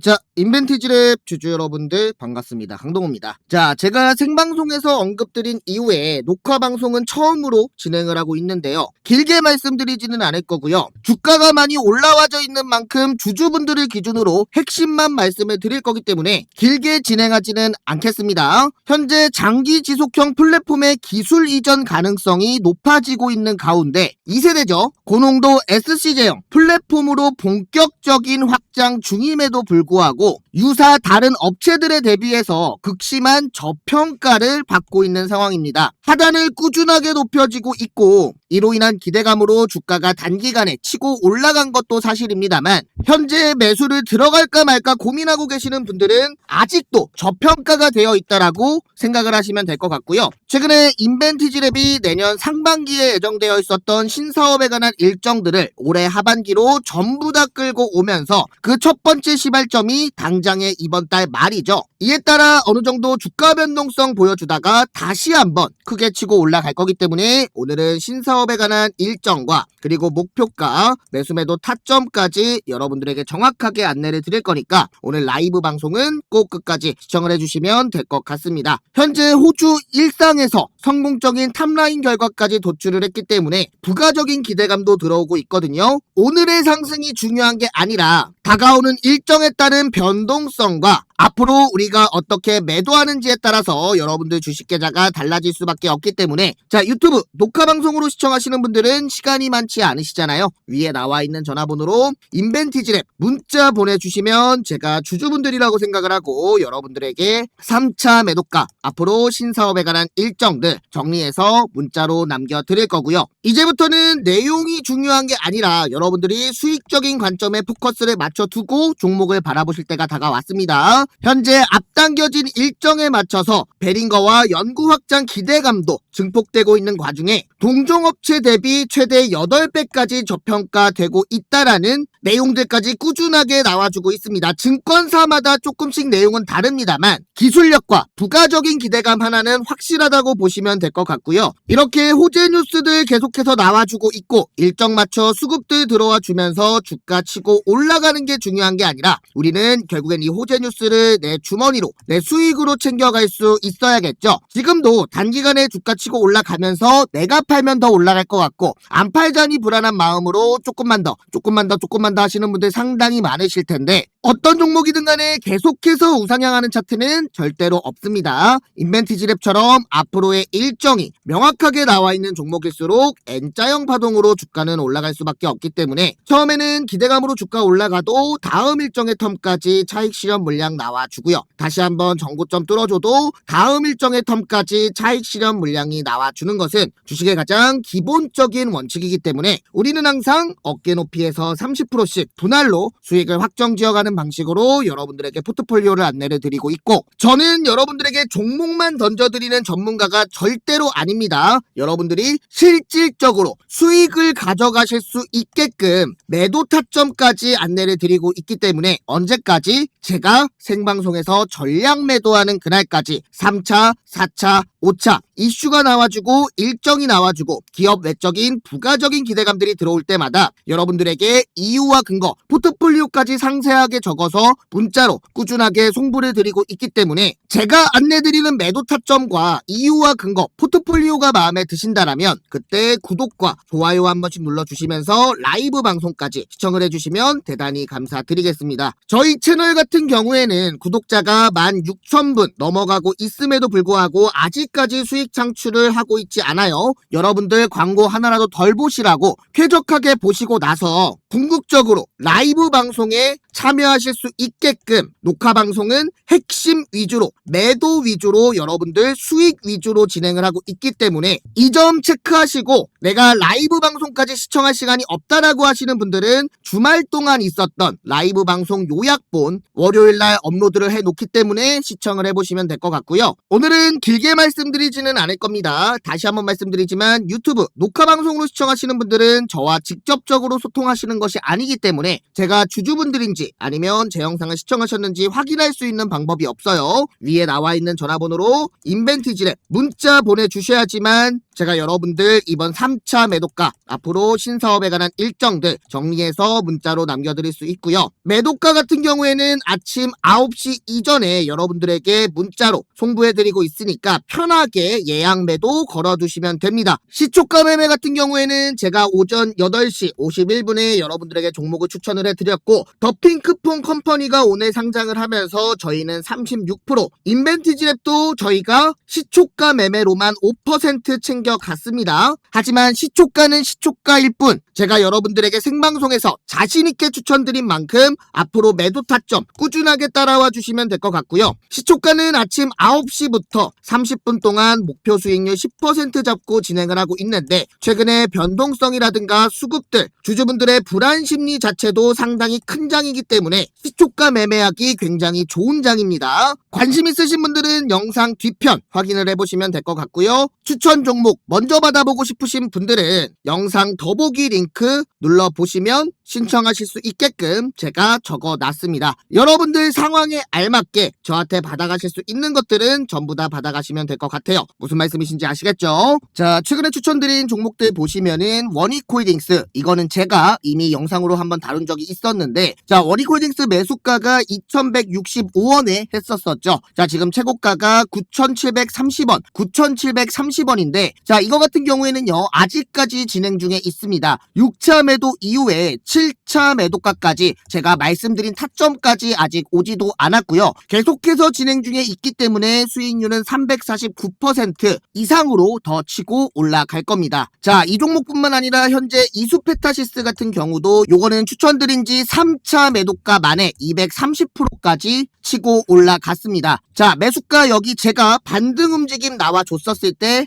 자, 인벤티지랩 주주 여러분들 반갑습니다. 강동호입니다. 자, 제가 생방송에서 언급드린 이후에 녹화 방송은 처음으로 진행을 하고 있는데요. 길게 말씀드리지는 않을 거고요. 주가가 많이 올라와져 있는 만큼 주주분들을 기준으로 핵심만 말씀을 드릴 거기 때문에 길게 진행하지는 않겠습니다. 현재 장기 지속형 플랫폼의 기술 이전 가능성이 높아지고 있는 가운데 2세대죠. 고농도 SC제형 플랫폼으로 본격적인 확장 중임에도 불구하고 유사 다른 업체들에 대비해서 극심한 저평가를 받고 있는 상황입니다. 하단을 꾸준하게 높여지고 있고 이로 인한 기대감으로 주가가 단기간에 치고 올라간 것도 사실입니다만 현재 매수를 들어갈까 말까 고민하고 계시는 분들은 아직도 저평가가 되어 있다라고 생각을 하시면 될 것 같고요. 최근에 인벤티지랩이 내년 상반기에 예정되어 있었던 신사업에 관한 일정들을 올해 하반기로 전부 다 끌고 오면서 그 첫 번째 시발점이 당장의 이번 달 말이죠. 이에 따라 어느 정도 주가 변동성 보여주다가 다시 한번 크게 치고 올라갈 거기 때문에 오늘은 신사업에 관한 일정과 그리고 목표가 매수매도 타점까지 여러분들에게 정확하게 안내를 드릴 거니까 오늘 라이브 방송은 꼭 끝까지 시청을 해주시면 될 것 같습니다. 현재 호주 일상에서 성공적인 탑라인 결과까지 도출을 했기 때문에 부가적인 기대감도 들어오고 있거든요. 오늘의 상승이 중요한 게 아니라 다가오는 일정에 따른 변 동성과 앞으로 우리가 어떻게 매도하는지에 따라서 여러분들 주식 계좌가 달라질 수밖에 없기 때문에 자 유튜브 녹화 방송으로 시청하시는 분들은 시간이 많지 않으시잖아요. 위에 나와 있는 전화번호로 인벤티지랩 문자 보내주시면 제가 주주분들이라고 생각을 하고 여러분들에게 3차 매도가 앞으로 신사업에 관한 일정들 정리해서 문자로 남겨드릴 거고요. 이제부터는 내용이 중요한 게 아니라 여러분들이 수익적인 관점에 포커스를 맞춰두고 종목을 바라보실 때가 다가왔습니다. 현재 앞당겨진 일정에 맞춰서 베링거와 연구 확장 기대감도 증폭되고 있는 과중에 동종업체 대비 최대 8배까지 저평가되고 있다라는 내용들까지 꾸준하게 나와주고 있습니다. 증권사마다 조금씩 내용은 다릅니다만 기술력과 부가적인 기대감 하나는 확실하다고 보시면 될 것 같고요. 이렇게 호재 뉴스들 계속해서 나와주고 있고 일정 맞춰 수급들 들어와 주면서 주가 치고 올라가는 게 중요한 게 아니라 우리는 결국엔 이 호재 뉴스를 내 주머니로 내 수익으로 챙겨갈 수 있어야겠죠. 지금도 단기간에 주가 치고 올라가면서 내가 팔면 더 올라갈 것 같고 안 팔자니 불안한 마음으로 조금만 더 조금만 더 조금만 더 하시는 분들 상당히 많으실 텐데 어떤 종목이든 간에 계속해서 우상향하는 차트는 절대로 없습니다. 인벤티지랩처럼 앞으로의 일정이 명확하게 나와 있는 종목일수록 N자형 파동으로 주가는 올라갈 수밖에 없기 때문에 처음에는 기대감으로 주가 올라가도 다음 일정의 텀까지 차익 실현 물량 나와주고요. 다시 한번 정고점 뚫어줘도 다음 일정의 텀까지 차익 실현 물량이 나와주는 것은 주식의 가장 기본적인 원칙이기 때문에 우리는 항상 어깨 높이에서 30%씩 분할로 수익을 확정 지어가는 방식으로 여러분들에게 포트폴리오를 안내를 드리고 있고 저는 여러분들에게 종목만 던져드리는 전문가가 절대로 아닙니다. 여러분들이 실질적으로 수익을 가져가실 수 있게끔 매도 타점까지 안내를 드리고 있기 때문에 언제까지 제가 생방송에서 전량 매도하는 그날까지 3차, 4차, 5차 이슈가 나와주고 일정이 나와주고 기업 외적인 부가적인 기대감들이 들어올 때마다 여러분들에게 이유 와 근거, 포트폴리오까지 상세하게 적어서 문자로 꾸준하게 송부를 드리고 있기 때문에 제가 안내드리는 매도 타점과 이유와 근거, 포트폴리오가 마음에 드신다라면 그때 구독과 좋아요 한 번씩 눌러주시면서 라이브 방송까지 시청을 해주시면 대단히 감사드리겠습니다. 저희 채널 같은 경우에는 구독자가 16,000분 넘어가고 있음에도 불구하고 아직까지 수익 창출을 하고 있지 않아요. 여러분들 광고 하나라도 덜 보시라고 쾌적하게 보시고 나서 궁극적 으로 라이브 방송에 참여하실 수 있게끔 녹화 방송은 핵심 위주로 매도 위주로 여러분들 수익 위주로 진행을 하고 있기 때문에 이 점 체크하시고 내가 라이브 방송까지 시청할 시간이 없다라고 하시는 분들은 주말 동안 있었던 라이브 방송 요약본 월요일 날 업로드를 해 놓기 때문에 시청을 해 보시면 될 것 같고요. 오늘은 길게 말씀드리지는 않을 겁니다. 다시 한번 말씀드리지만 유튜브 녹화 방송으로 시청하시는 분들은 저와 직접적으로 소통하시는 것이 아니기 때문에 제가 주주분들인지 아니면 제 영상을 시청하셨는지 확인할 수 있는 방법이 없어요. 위에 나와 있는 전화번호로 인벤티지랩 문자 보내주셔야지만 제가 여러분들 이번 3차 매도가 앞으로 신사업에 관한 일정들 정리해서 문자로 남겨드릴 수 있고요. 매도가 같은 경우에는 아침 9시 이전에 여러분들에게 문자로 송부해드리고 있으니까 편하게 예약 매도 걸어두시면 됩니다. 시초가 매매 같은 경우에는 제가 오전 8시 51분에 여러분들에게 종목을 추천을 해드렸고 더 핑크폰 컴퍼니가 오늘 상장을 하면서 저희는 36% 인벤티지랩도 저희가 시초가 매매로만 5% 챙겨 갔습니다. 하지만 시초가는 시초가일 뿐 제가 여러분들에게 생방송에서 자신있게 추천드린 만큼 앞으로 매도 타점 꾸준하게 따라와 주시면 될 것 같고요. 시초가는 아침 9시부터 30분 동안 목표 수익률 10% 잡고 진행을 하고 있는데 최근에 변동성이라든가 수급들 주주분들의 불안 심리 자체도 상당히 큰 장이기 때문에 시초가 매매하기 굉장히 좋은 장입니다. 관심 있으신 분들은 영상 뒤편 확인을 해보시면 될 것 같고요. 추천 종목 먼저 받아보고 싶으신 분들은 영상 더보기 링크 눌러보시면 신청하실 수 있게끔 제가 적어 놨습니다. 여러분들 상황에 알맞게 저한테 받아가실 수 있는 것들은 전부 다 받아가시면 될 것 같아요. 무슨 말씀이신지 아시겠죠? 자, 최근에 추천드린 종목들 보시면은 원익홀딩스 이거는 제가 이미 영상으로 한번 다룬 적이 있었는데 자, 원익홀딩스 매수가가 2165원에 했었었죠. 자, 지금 최고가가 9730원, 9730원인데 자, 이거 같은 경우에는요. 아직까지 진행 중에 있습니다. 6차 매도 이후에 7차 매도가까지 제가 말씀드린 타점까지 아직 오지도 않았고요. 계속해서 진행 중에 있기 때문에 수익률은 349% 이상으로 더 치고 올라갈 겁니다. 자, 이 종목뿐만 아니라 현재 이수페타시스 같은 경우도 요거는 추천드린 지 3차 매도가 만에 230%까지 치고 올라갔습니다. 자, 매수가 여기 제가 반등 움직임 나와줬었을 때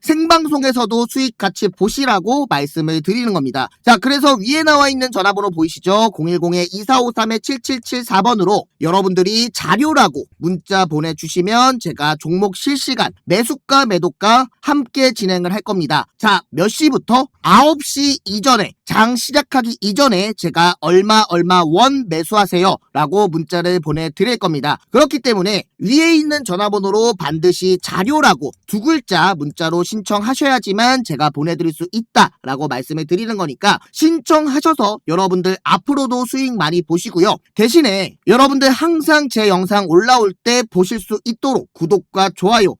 생방송에서도 수익 같이 보시라고 말씀을 드리는 겁니다. 자, 그래서 위에 나와 있는 전화번호 보이시죠? 010-2453-7774번으로 여러분들이 자료라고 문자 보내주시면 제가 종목 실시간 매수가 매도가 함께 진행을 할 겁니다. 자, 몇 시부터? 9시 이전에 장 시작하기 이전에 제가 얼마 얼마 원 매수하세요 라고 문자를 보내드릴 겁니다. 그렇기 때문에 위에 있는 전화번호로 반드시 자료라고 두 글자 문자로 신청하셔야지만 제가 보내드릴 수 있다라고 말씀을 드리는 거니까 신청하셔서 여러분들 앞으로도 수익 많이 보시고요. 대신에 여러분들 항상 제 영상 올라올 때 보실 수 있도록 구독과 좋아요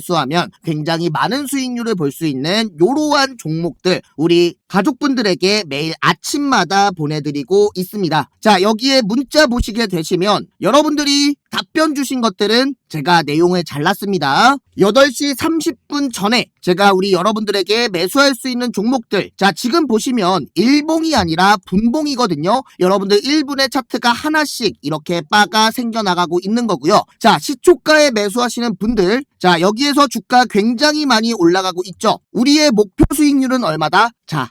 수하면 굉장히 많은 수익률을 볼 수 있는 이러한 종목들 우리 가족분들에게 매일 아침마다 보내드리고 있습니다. 자, 여기에 문자 보시게 되시면 여러분들이 답변 주신 것들은 제가 내용을 잘랐습니다. 8시 30분 전에 제가 우리 여러분들에게 매수할 수 있는 종목들. 자, 지금 보시면 일봉이 아니라 분봉이거든요. 여러분들 1분의 차트가 하나씩 이렇게 바가 생겨나가고 있는 거고요. 자, 시초가에 매수하시는 분들. 자, 여기에서 주가 굉장히 많이 올라가고 있죠. 우리의 목표 수익률은 얼마다? 자,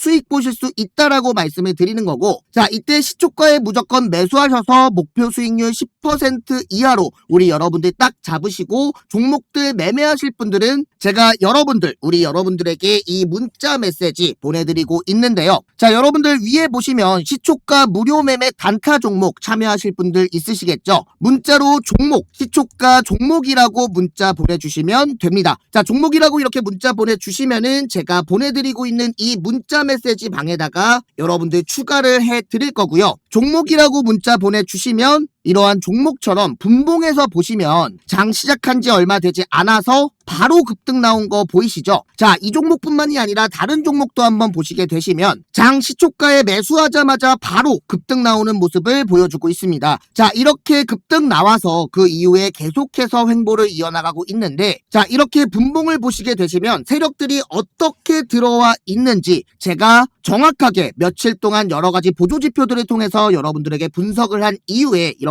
수익 보실 수 있다라고 말씀을 드리는 거고, 자, 이때 시초가에 무조건 매수하셔서 목표 수익률 10% 이하로 우리 여러분들 딱 잡으시고 종목들 매매하실 분들은 제가 여러분들, 우리 여러분들에게 이 문자 메시지 보내드리고 있는데요. 자, 여러분들 위에 보시면 시초가 무료 매매 단타 종목 참여하실 분들 있으시겠죠? 문자로 종목, 시초가 종목이라고 문자 보내주시면 됩니다. 자, 종목이라고 이렇게 문자 보내주시면은 제가 보내드리고 있는 이 문자 메시지 방에다가 여러분들 추가를 해 드릴 거고요. 종목이라고 문자 보내주시면 이러한 종목처럼 분봉에서 보시면 장 시작한 지 얼마 되지 않아서 바로 급등 나온 거 보이시죠? 자, 이 종목뿐만이 아니라 다른 종목도 한번 보시게 되시면 장 시초가에 매수하자마자 바로 급등 나오는 모습을 보여주고 있습니다. 자, 이렇게 급등 나와서 그 이후에 계속해서 횡보를 이어나가고 있는데 자, 이렇게 분봉을 보시게 되시면 세력들이 어떻게 들어와 있는지 제가 정확하게 며칠 동안 여러 가지 보조 지표들을 통해서 여러분들에게 분석을 한 이후에 이렇게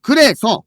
그래서